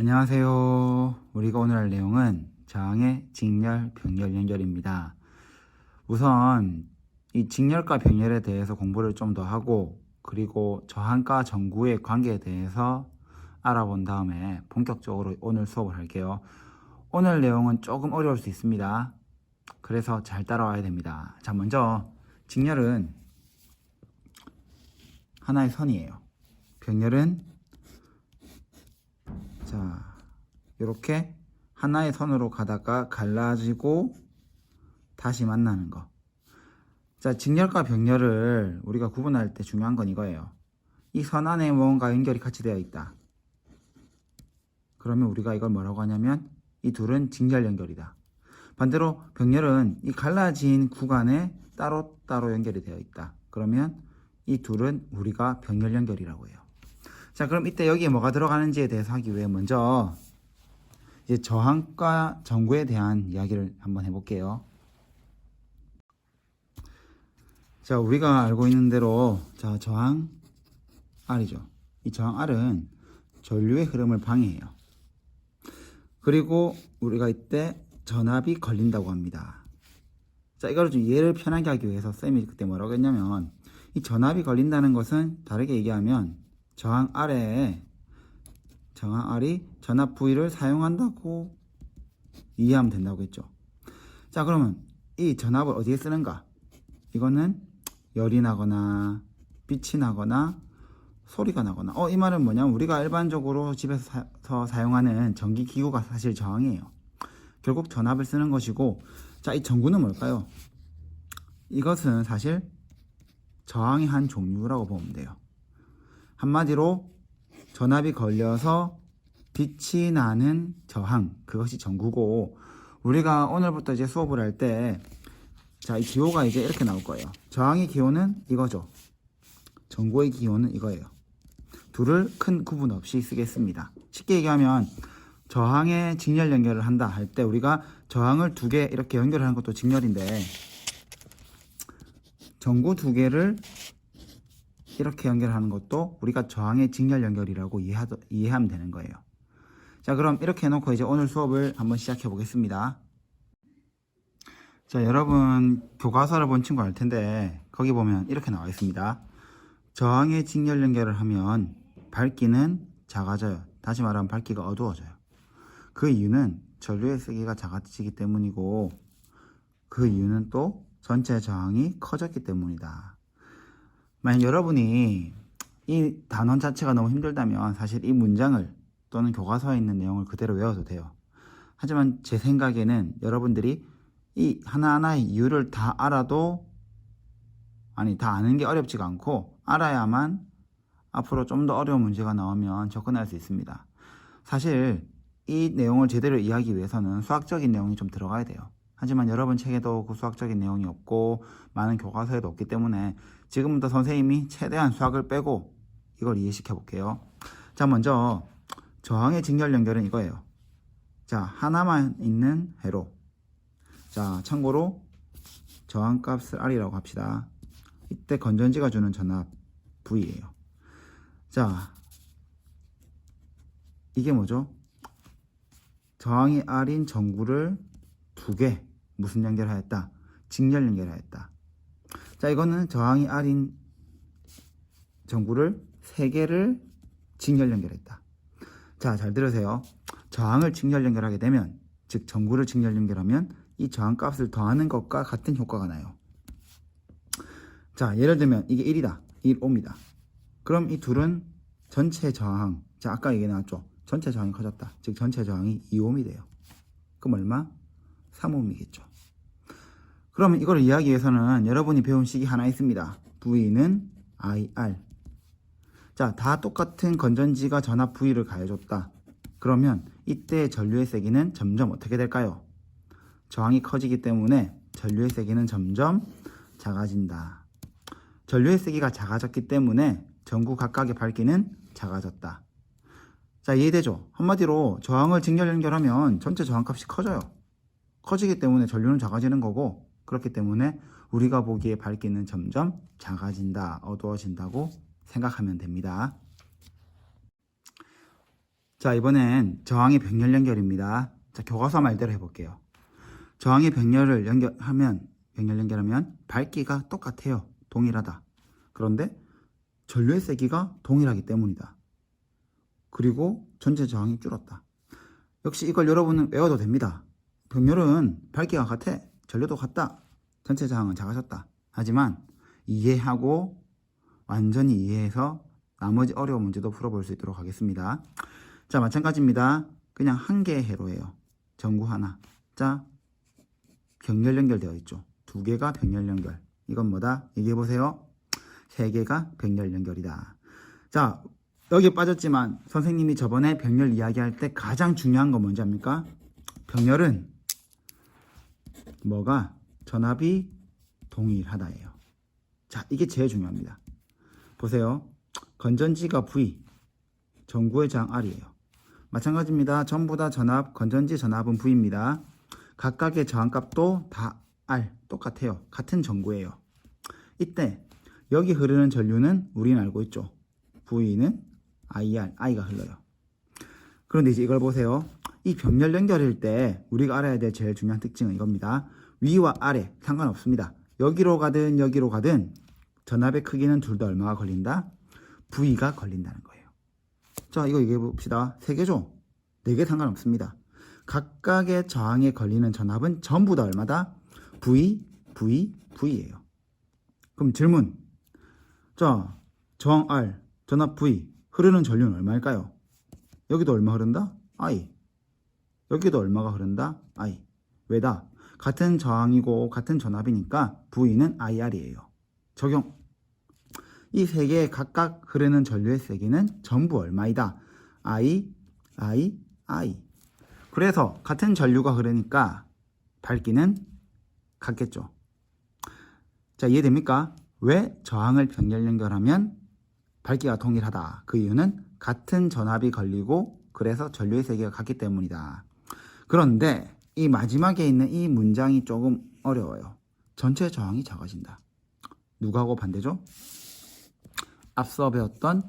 안녕하세요. 우리가 오늘 할 내용은 저항의 직렬, 병렬 연결입니다. 우선 이 직렬과 병렬에 대해서 공부를 좀 더 하고 그리고 저항과 전구의 관계에 대해서 알아본 다음에 본격적으로 오늘 수업을 할게요. 오늘 내용은 조금 어려울 수 있습니다. 그래서 잘 따라와야 됩니다. 자, 먼저 직렬은 하나의 선이에요. 병렬은 자, 이렇게 하나의 선으로 가다가 갈라지고 다시 만나는 거. 자, 직렬과 병렬을 우리가 구분할 때 중요한 건 이거예요. 이 선 안에 무언가 연결이 같이 되어 있다. 그러면 우리가 이걸 뭐라고 하냐면 이 둘은 직렬 연결이다. 반대로 병렬은 이 갈라진 구간에 따로따로 연결이 되어 있다. 그러면 이 둘은 우리가 병렬 연결이라고 해요. 자, 그럼 이때 여기에 뭐가 들어가는지에 대해서 하기 위해 먼저 이제 저항과 전구에 대한 이야기를 한번 해볼게요. 자, 우리가 알고 있는 대로 자, 저항 R이죠. 이 저항 R은 전류의 흐름을 방해해요. 그리고 우리가 이때 전압이 걸린다고 합니다. 자, 이거를 좀 이해를 편하게 하기 위해서 쌤이 그때 뭐라고 했냐면 이 전압이 걸린다는 것은 다르게 얘기하면 저항 R에 저항 R이 전압 V를 사용한다고 이해하면 된다고 했죠. 자, 그러면 이 전압을 어디에 쓰는가? 이거는 열이 나거나 빛이 나거나 소리가 나거나 어 이 말은 뭐냐면 우리가 일반적으로 집에서 사, 사용하는 전기 기구가 사실 저항이에요. 결국 전압을 쓰는 것이고 자 이 전구는 뭘까요? 이것은 사실 저항의 한 종류라고 보면 돼요. 한마디로 전압이 걸려서 빛이 나는 저항 그것이 전구고 우리가 오늘부터 이제 수업을 할 때 자, 이 기호가 이제 이렇게 나올 거예요. 저항의 기호는 이거죠. 전구의 기호는 이거예요. 둘을 큰 구분 없이 쓰겠습니다. 쉽게 얘기하면 저항의 직렬 연결을 한다 할 때 우리가 저항을 두 개 이렇게 연결하는 것도 직렬인데 전구 두 개를 이렇게 연결하는 것도 우리가 저항의 직렬 연결이라고 이해하, 이해하면 되는 거예요. 자, 그럼 이렇게 해놓고 이제 오늘 수업을 한번 시작해 보겠습니다. 자, 여러분 교과서를 본 친구 알 텐데 거기 보면 이렇게 나와 있습니다. 저항의 직렬 연결을 하면 밝기는 작아져요. 다시 말하면 밝기가 어두워져요. 그 이유는 전류의 세기가 작아지기 때문이고 그 이유는 또 전체 저항이 커졌기 때문이다. 만약 여러분이 이 단원 자체가 너무 힘들다면 사실 이 문장을 또는 교과서에 있는 내용을 그대로 외워도 돼요. 하지만 제 생각에는 여러분들이 이 하나하나의 이유를 다 알아도 아니 다 아는 게 어렵지가 않고 알아야만 앞으로 좀 더 어려운 문제가 나오면 접근할 수 있습니다. 사실 이 내용을 제대로 이해하기 위해서는 수학적인 내용이 좀 들어가야 돼요. 하지만 여러분 책에도 그 수학적인 내용이 없고 많은 교과서에도 없기 때문에 지금부터 선생님이 최대한 수학을 빼고 이걸 이해시켜 볼게요. 자, 먼저 저항의 직렬 연결은 이거예요. 자, 하나만 있는 회로. 자, 참고로 저항값을 R이라고 합시다. 이때 건전지가 주는 전압 V예요. 자, 이게 뭐죠? 저항이 R인 전구를 두 개 무슨 연결하였다? 직렬 연결하였다. 자, 이거는 저항이 R인 전구를 세 개를 직렬 연결했다. 자, 잘 들으세요. 저항을 직렬 연결하게 되면, 즉 전구를 직렬 연결하면 이 저항 값을 더하는 것과 같은 효과가 나요. 자, 예를 들면 이게 1이다. 1 옴이다. 그럼 이 둘은 전체 저항. 자, 아까 얘기 나왔죠. 전체 저항이 커졌다. 즉 전체 저항이 2옴이 돼요. 그럼 얼마? 3옴이겠죠. 그러면 이걸 이해하기 위해서는 여러분이 배운 식이 하나 있습니다. V는 IR. 자, 다 똑같은 건전지가 전압 V를 가해줬다. 그러면 이때 전류의 세기는 점점 어떻게 될까요? 저항이 커지기 때문에 전류의 세기는 점점 작아진다. 전류의 세기가 작아졌기 때문에 전구 각각의 밝기는 작아졌다. 자, 이해되죠? 한마디로 저항을 직렬 연결하면 전체 저항값이 커져요. 커지기 때문에 전류는 작아지는 거고 그렇기 때문에 우리가 보기에 밝기는 점점 작아진다, 어두워진다고 생각하면 됩니다. 자, 이번엔 저항의 병렬 연결입니다. 자, 교과서 말대로 해볼게요. 저항의 병렬을 연결하면, 병렬 연결하면 밝기가 똑같아요. 동일하다. 그런데 전류의 세기가 동일하기 때문이다. 그리고 전체 저항이 줄었다. 역시 이걸 여러분은 외워도 됩니다. 병렬은 밝기가 같아. 전류도 같다. 전체 저항은 작아졌다. 하지만 이해하고 완전히 이해해서 나머지 어려운 문제도 풀어볼 수 있도록 하겠습니다. 자, 마찬가지입니다. 그냥 한 개의 회로예요. 전구 하나. 자, 병렬 연결되어 있죠. 두 개가 병렬 연결. 이건 뭐다? 얘기해 보세요. 세 개가 병렬 연결이다. 자, 여기 빠졌지만 선생님이 저번에 병렬 이야기할 때 가장 중요한 건 뭔지 압니까? 병렬은 뭐가 전압이 동일하다예요. 자, 이게 제일 중요합니다. 보세요. 건전지가 V, 전구의 장 R이에요. 마찬가지입니다. 전부 다 전압, 건전지 전압은 V입니다. 각각의 저항값도 다 R, 똑같아요. 같은 전구예요. 이때 여기 흐르는 전류는 우리는 알고 있죠. V는 IR, I가 흘러요. 그런데 이제 이걸 보세요. 이 병렬 연결일 때 우리가 알아야 될 제일 중요한 특징은 이겁니다. 위와 아래 상관없습니다. 여기로 가든 여기로 가든 전압의 크기는 둘 다 얼마가 걸린다? V가 걸린다는 거예요. 자, 이거 얘기해 봅시다. 세 개죠? 네 개 상관없습니다. 각각의 저항에 걸리는 전압은 전부 다 얼마다? V, V, V예요. 그럼 질문. 자, 저항 R, 전압 V, 흐르는 전류는 얼마일까요? 여기도 얼마 흐른다? I. 여기도 얼마가 흐른다? I. 왜다? 같은 저항이고 같은 전압이니까 V는 IR이에요. 적용. 이 세 개의 각각 흐르는 전류의 세기는 전부 얼마이다? I, I, I. 그래서 같은 전류가 흐르니까 밝기는 같겠죠. 자, 이해됩니까? 왜 저항을 병렬 연결하면 밝기가 동일하다? 그 이유는 같은 전압이 걸리고 그래서 전류의 세기가 같기 때문이다. 그런데 이 마지막에 있는 이 문장이 조금 어려워요. 전체 저항이 작아진다. 누구하고 반대죠? 앞서 배웠던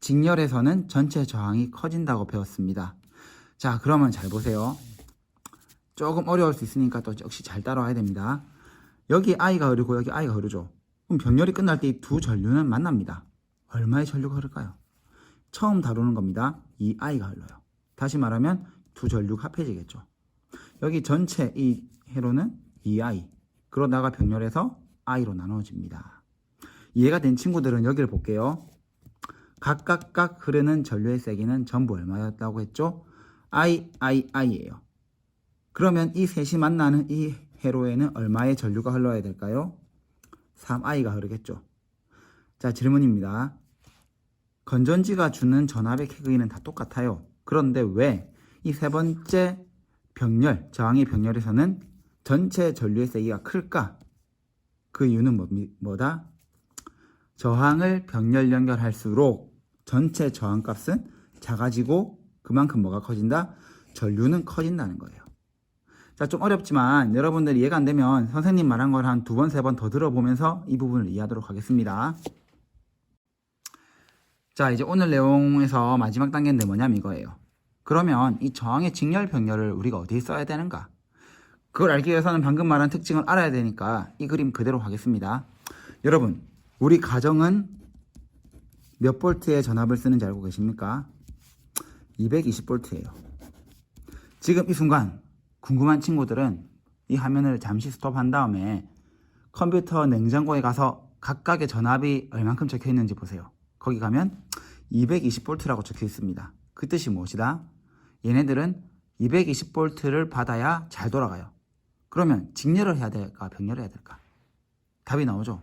직렬에서는 전체 저항이 커진다고 배웠습니다. 자, 그러면 잘 보세요. 조금 어려울 수 있으니까 또 역시 잘 따라와야 됩니다. 여기 I가 흐르고 여기 I가 흐르죠. 그럼 병렬이 끝날 때 이 두 전류는 만납니다. 얼마의 전류가 흐를까요? 처음 다루는 겁니다. 이 I가 흘러요. 다시 말하면 두 전류가 합해지겠죠. 여기 전체 이 회로는 2i. 그러다가 병렬에서 i로 나눠집니다. 이해가 된 친구들은 여기를 볼게요. 각각각 흐르는 전류의 세기는 전부 얼마였다고 했죠? i, i, i예요. 그러면 이 셋이 만나는 이 회로에는 얼마의 전류가 흘러야 될까요? 3i가 흐르겠죠. 자, 질문입니다. 건전지가 주는 전압의 크기는 다 똑같아요. 그런데 왜 이 세 번째 병렬, 저항의 병렬에서는 전체 전류의 세기가 클까? 그 이유는 뭐, 뭐다? 저항을 병렬 연결할수록 전체 저항값은 작아지고 그만큼 뭐가 커진다? 전류는 커진다는 거예요. 자, 좀 어렵지만 여러분들 이해가 안 되면 선생님 말한 걸 한 두 번, 세 번 더 들어보면서 이 부분을 이해하도록 하겠습니다. 자, 이제 오늘 내용에서 마지막 단계인데 뭐냐면 이거예요. 그러면 이 저항의 직렬 병렬을 우리가 어디에 써야 되는가? 그걸 알기 위해서는 방금 말한 특징을 알아야 되니까 이 그림 그대로 하겠습니다. 여러분, 우리 가정은 몇 볼트의 전압을 쓰는지 알고 계십니까? 220볼트예요. 지금 이 순간 궁금한 친구들은 이 화면을 잠시 스톱한 다음에 컴퓨터 냉장고에 가서 각각의 전압이 얼만큼 적혀 있는지 보세요. 거기 가면 220볼트라고 적혀 있습니다. 그 뜻이 무엇이다? 얘네들은 220볼트를 받아야 잘 돌아가요. 그러면 직렬을 해야 될까? 병렬을 해야 될까? 답이 나오죠.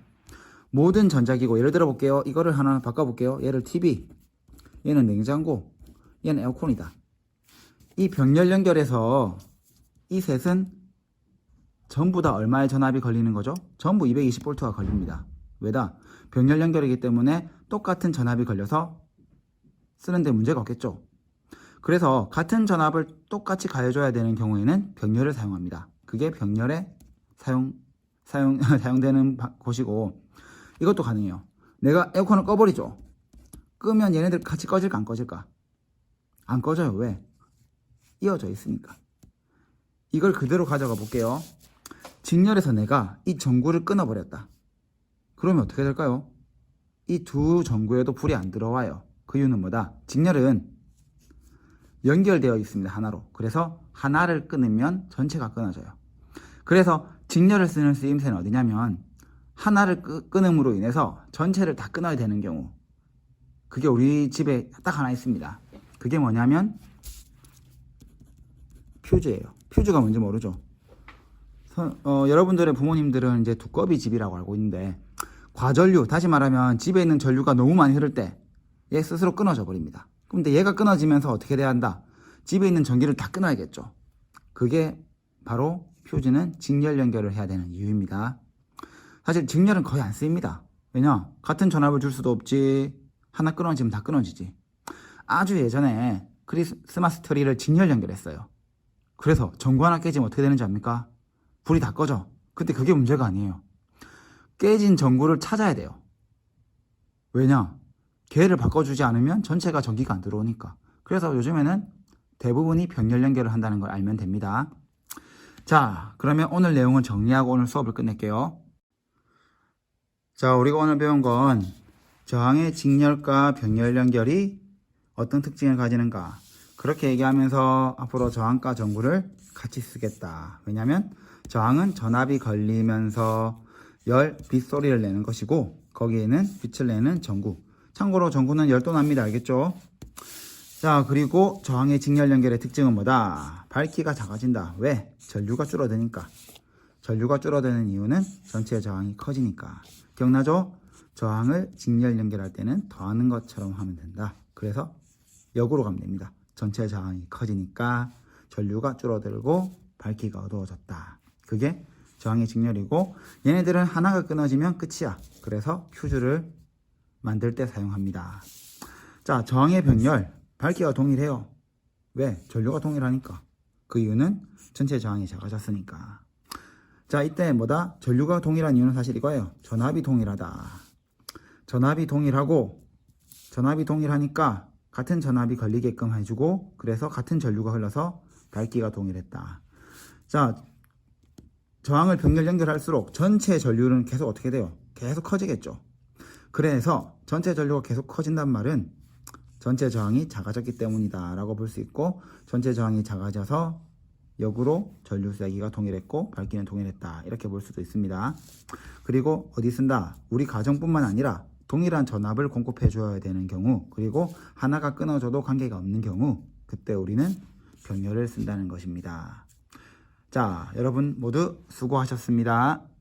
모든 전자기고 예를 들어 볼게요. 이거를 하나 바꿔 볼게요. 얘를 TV, 얘는 냉장고, 얘는 에어컨이다. 이 병렬 연결해서 이 셋은 전부 다 얼마의 전압이 걸리는 거죠? 전부 220볼트가 걸립니다. 왜다? 병렬 연결이기 때문에 똑같은 전압이 걸려서 쓰는데 문제가 없겠죠. 그래서 같은 전압을 똑같이 가해줘야 되는 경우에는 병렬을 사용합니다. 그게 병렬에 사용, 사용, 사용되는 바- 곳이고 이것도 가능해요. 내가 에어컨을 꺼버리죠. 끄면 얘네들 같이 꺼질까 안 꺼질까? 안 꺼져요. 왜? 이어져 있으니까. 이걸 그대로 가져가 볼게요. 직렬에서 내가 이 전구를 끊어버렸다. 그러면 어떻게 될까요? 이 두 전구에도 불이 안 들어와요. 그 이유는 뭐다? 직렬은 연결되어 있습니다. 하나로. 그래서 하나를 끊으면 전체가 끊어져요. 그래서 직렬을 쓰는 쓰임새는 어디냐면 하나를 끄, 끊음으로 인해서 전체를 다 끊어야 되는 경우 그게 우리 집에 딱 하나 있습니다. 그게 뭐냐면 퓨즈예요. 퓨즈가 뭔지 모르죠. 서- 어, 여러분들의 부모님들은 이제 두꺼비 집이라고 알고 있는데 과전류 다시 말하면 집에 있는 전류가 너무 많이 흐를 때 얘 스스로 끊어져 버립니다. 근데 얘가 끊어지면서 어떻게 돼야 한다? 집에 있는 전기를 다 끊어야겠죠. 그게 바로 퓨즈는 직렬 연결을 해야 되는 이유입니다. 사실 직렬은 거의 안 쓰입니다. 왜냐? 같은 전압을 줄 수도 없지. 하나 끊어지면 다 끊어지지. 아주 예전에 크리스마스 트리를 직렬 연결했어요. 그래서 전구 하나 깨지면 어떻게 되는지 압니까? 불이 다 꺼져. 근데 그게 문제가 아니에요. 깨진 전구를 찾아야 돼요. 왜냐? 개를 바꿔주지 않으면 전체가 전기가 안 들어오니까. 그래서 요즘에는 대부분이 병렬 연결을 한다는 걸 알면 됩니다. 자, 그러면 오늘 내용은 정리하고 오늘 수업을 끝낼게요. 자, 우리가 오늘 배운 건 저항의 직렬과 병렬 연결이 어떤 특징을 가지는가. 그렇게 얘기하면서 앞으로 저항과 전구를 같이 쓰겠다. 왜냐하면 저항은 전압이 걸리면서 열, 빗소리를 내는 것이고 거기에는 빛을 내는 전구. 참고로 전구는 열도 납니다. 알겠죠? 자, 그리고 저항의 직렬 연결의 특징은 뭐다? 밝기가 작아진다. 왜? 전류가 줄어드니까. 전류가 줄어드는 이유는 전체 저항이 커지니까. 기억나죠? 저항을 직렬 연결할 때는 더하는 것처럼 하면 된다. 그래서 역으로 가면 됩니다. 전체 저항이 커지니까 전류가 줄어들고 밝기가 어두워졌다. 그게 저항의 직렬이고 얘네들은 하나가 끊어지면 끝이야. 그래서 퓨즈를 만들 때 사용합니다. 자, 저항의 병렬 밝기가 동일해요. 왜? 전류가 동일하니까. 그 이유는 전체 저항이 작아졌으니까. 자, 이때 뭐다? 전류가 동일한 이유는 사실 이거예요. 전압이 동일하다. 전압이 동일하고 전압이 동일하니까 같은 전압이 걸리게끔 해주고 그래서 같은 전류가 흘러서 밝기가 동일했다. 자, 저항을 병렬 연결할수록 전체 전류는 계속 어떻게 돼요? 계속 커지겠죠. 그래서 전체 전류가 계속 커진단 말은 전체 저항이 작아졌기 때문이다 라고 볼 수 있고 전체 저항이 작아져서 역으로 전류 세기가 동일했고 밝기는 동일했다. 이렇게 볼 수도 있습니다. 그리고 어디 쓴다? 우리 가정뿐만 아니라 동일한 전압을 공급해 줘야 되는 경우 그리고 하나가 끊어져도 관계가 없는 경우 그때 우리는 병렬을 쓴다는 것입니다. 자 여러분 모두 수고하셨습니다